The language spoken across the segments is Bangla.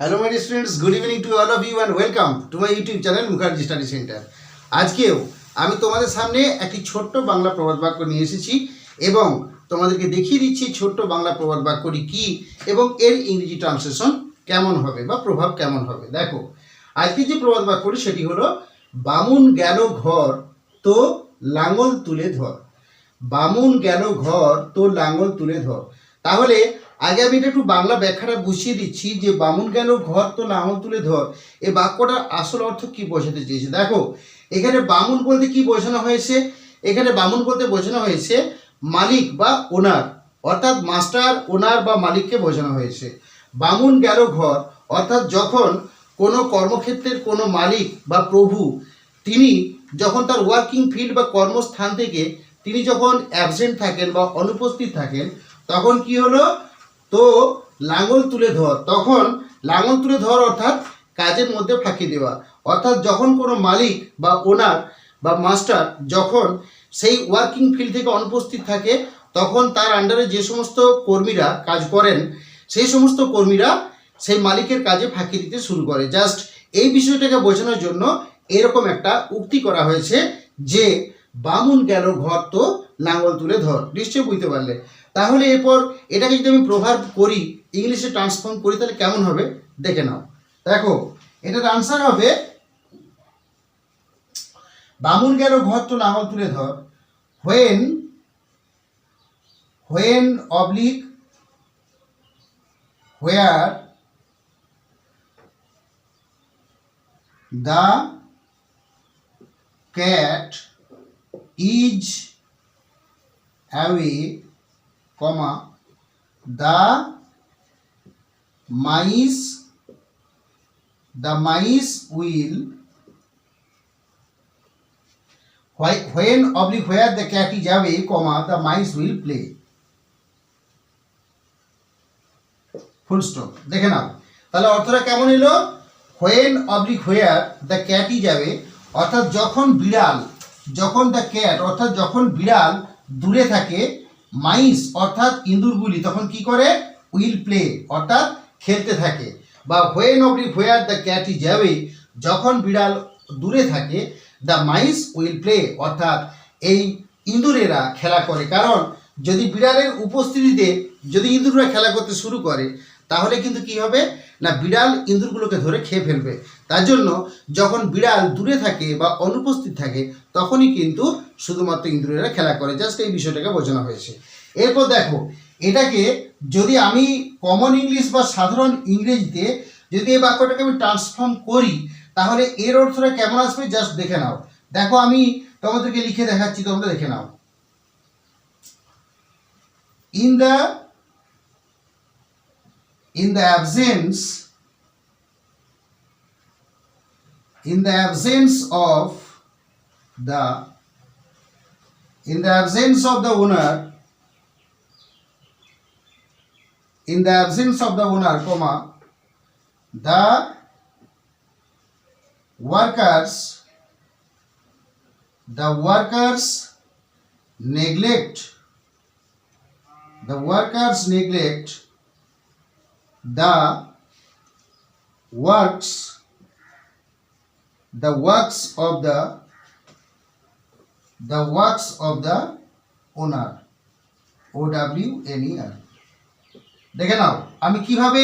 Hello my students good evening to all of you and welcome to my YouTube channel Mukherjee study centre আজকেও আমি তোমাদের সামনে একটি ছোট্ট বাংলা প্রবাদ বাক্য নিয়ে এসেছি এবং তোমাদেরকে দেখিয়ে দিচ্ছি ছোট্ট বাংলা প্রবাদ বাক্যটি কী এবং এর ইংরেজি ট্রান্সলেশন কেমন হবে বা প্রভাব কেমন হবে। দেখো আজকে যে প্রবাদ বাক্যটি সেটি হলো, বামুন গেল ঘর তো লাঙল তুলে ধর। বামুন গেল ঘর তো লাঙল তুলে ধর। তাহলে আগে আমি এটা একটু বাংলা ব্যাখ্যাটা বুঝিয়ে দিচ্ছি যে বামুন গেল ঘর তো লাঙল তুলে ধর এই বাক্যটার আসল অর্থ কি বোঝাতে চেয়েছে? দেখো, এখানে বামুন বলতে কি বোঝানো হয়েছে? এখানে বামুন বলতে বোঝানো হয়েছে মালিক বা ওনার, অর্থাৎ মাস্টার, ওনার বা মালিককে বোঝানো হয়েছে। বামুন গেল ঘর, অর্থাৎ যখন কোনো কর্মক্ষেত্রের কোনো মালিক বা প্রভু, তিনি যখন তার ওয়ার্কিং ফিল্ড বা কর্মস্থান থেকে তিনি যখন অ্যাবসেন্ট থাকেন বা অনুপস্থিত থাকেন, তখন কি হলো? তো লাঙল তুলে ধর। তখন লাঙল তুলে ধর অর্থাৎ কাজের মধ্যে ফাঁকি দেওয়া। অর্থাৎ যখন কোনো মালিক বা ওনার বা মাস্টার যখন সেই ওয়ার্কিং ফিল্ড থেকে অনুপস্থিত থাকে, তখন তার আন্ডারে যে সমস্ত কর্মীরা কাজ করেন, সেই সমস্ত কর্মীরা সেই মালিকের কাজে ফাঁকি দিতে শুরু করে। জাস্ট এই বিষয়টাকে বোঝানোর জন্য এরকম একটা উক্তি করা হয়েছে যে বামুন গেল ঘর তো লাঙল তুলে ধর। নিশ্চয়ই বুঝতে পারলে। তাহলে এরপর এটাকে যদি আমি প্রভাব করি ইংলিশে ট্রান্সফর্ম করি তাহলে কেমন হবে? দেখে নাও। দেখো এটার আনসার হবে বামুন গেল ঘর তো লাঙ্গল তুলে ধর। When when oblique where the cat is away, mice, the mice will why- when oblique where the cat is away, comma, the mice will play. Full stop দেখে নাও তাহলে অর্থটা কেমন এলো হোয়েন অবলিক হোয়ার দ্য ক্যাটই যাবে অর্থাৎ যখন বিড়াল যখন দ্য ক্যাট অর্থাৎ যখন বিড়াল দূরে থাকে মাইস অর্থাৎ ইঁদুরগুলি তখন কি করে? উইল প্লে, অর্থাৎ খেলতে থাকে। বা when oblique where the cat is away, যখন বিড়াল দূরে থাকে, দ্য মাইস উইল প্লে, অর্থাৎ এই ইঁদুরেরা খেলা করে। কারণ, যদি বিড়ালের উপস্থিতিতে, যদি ইঁদুররা খেলা করতে শুরু করে তাহলে কিন্তু কি হবে? না, বিড়াল ইঁদুরগুলোকে ধরে খেয়ে ফেলবে। তার জন্য যখন বিড়াল দূরে থাকে বা অনুপস্থিত থাকে, তখনই কিন্তু শুধুমাত্র ইঁদুরেরা খেলা করে। জাস্ট এই বিষয়টাকে বোঝানো হয়েছে। এরপর দেখো, এটাকে যদি আমি কমন ইংলিশ বা সাধারণ ইংরেজিতে যদি এই বাক্যটাকে আমি ট্রান্সফর্ম করি, তাহলে এর অর্থটা কেমন আসবে? জাস্ট দেখে নাও। দেখো, আমি তোমাদেরকে লিখে দেখাচ্ছি, তোমরা দেখে নাও। In the in the absence in the absence of the in the absence of the owner in the absence of the owner comma the workers the workers neglect the workers neglect the works the works of the the works of the owner, o w n e r. দেখে নাও, আমি কীভাবে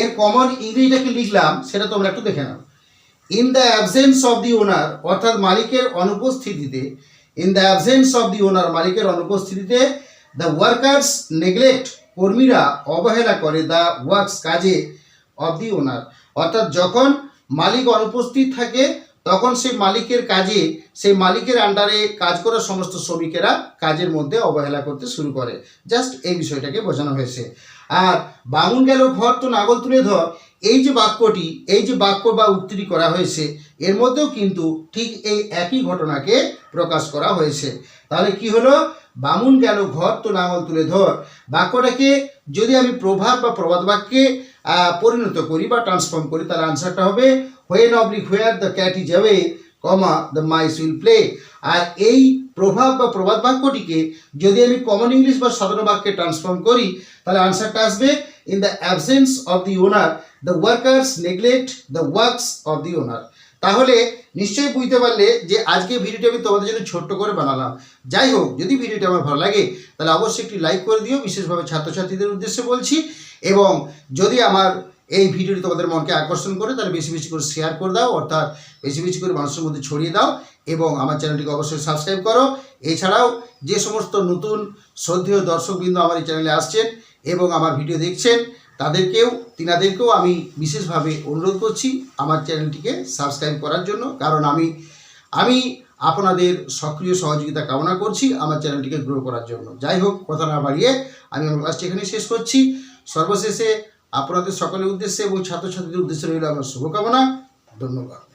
এর কমন ইংরেজিটাকে লিখলাম সেটা তোমরা একটু দেখে নাও। In the absence of the owner অর্থাৎ মালিকের অনুপস্থিতিতে in the absence of the owner মালিকের অনুপস্থিতিতে দ্য ওয়ার্কার্স নেগলেক্ট কর্মীরা অবহেলা করে দ্য ওয়ার্কস কাজে অফ দি ওনার। অর্থাৎ যখন মালিক অনুপস্থিত থাকে, তখন সেই মালিকের কাজে, সেই মালিকের আন্ডারে কাজ করা সমস্ত শ্রমিকেরা কাজের মধ্যে অবহেলা করতে শুরু করে। জাস্ট এই বিষয়টাকে বোঝানো হয়েছে। আর বামুন গেল ঘর তো নাগল তুলে ধর। এই যে বাক্যটি, এই যে বাক্য বা উক্তিটি করা হয়েছে, এর মধ্যেও কিন্তু ঠিক এই একই ঘটনাকে প্রকাশ করা হয়েছে। তাহলে কি হলো? বামুন গেল ঘর তো নাঙল তুলে ধর? বাক্যটাকে যদি আমি প্রভাব বা প্রবাদ বাক্যে পরিণত করি বা ট্রান্সফর্ম করি, তাহলে আনসারটা হবে when oblique where the cat is away comma the mice will play আর এই প্রভাব বা প্রবাদ বাক্যটিকে যদি আমি কমন ইংলিশ বা সাধারণ বাক্যে ট্রান্সফর্ম করি, তাহলে আনসারটা আসবে in the absence of the owner the workers neglect the works of the owner. তাহলে নিশ্চয়ই বুঝতে পারলে যে আজকে ভিডিওটি আমি তোমাদের জন্য ছোট্ট করে বানালাম। যাই হোক, যদি ভিডিওটি আমার ভালো লাগে, তাহলে অবশ্যই একটি লাইক করে দিও। বিশেষভাবে ছাত্রছাত্রীদের উদ্দেশ্যে বলছি। এবং যদি আমার এই ভিডিওটি তোমাদের মনকে আকর্ষণ করে, তাহলে বেশি বেশি করে শেয়ার করে দাও, অর্থাৎ বেশি বেশি করে মানুষের মধ্যে ছড়িয়ে দাও এবং আমার চ্যানেলটিকে অবশ্যই সাবস্ক্রাইব করো। এছাড়াও যে সমস্ত নতুন শ্রদ্ধেয় দর্শকবৃন্দ আমার এই চ্যানেলে আসছেন এবং আমার ভিডিও দেখছেন তাদেরকেও, তিনাদেরকেও আমি বিশেষভাবে অনুরোধ করছি আমার চ্যানেলটিকে সাবস্ক্রাইব করার জন্য। কারণ আমি আমি আপনাদের সক্রিয় সহযোগিতা কামনা করছি আমার চ্যানেলটিকে গ্রো করার জন্য। যাই হোক, কথা না বাড়িয়ে আমি আমার ক্লাসটি এখানে শেষ করছি। সর্বশেষে আপনাদের সকলের উদ্দেশ্যে এবং ছাত্রছাত্রীদের উদ্দেশ্যে রইল আমার শুভকামনা। ধন্যবাদ।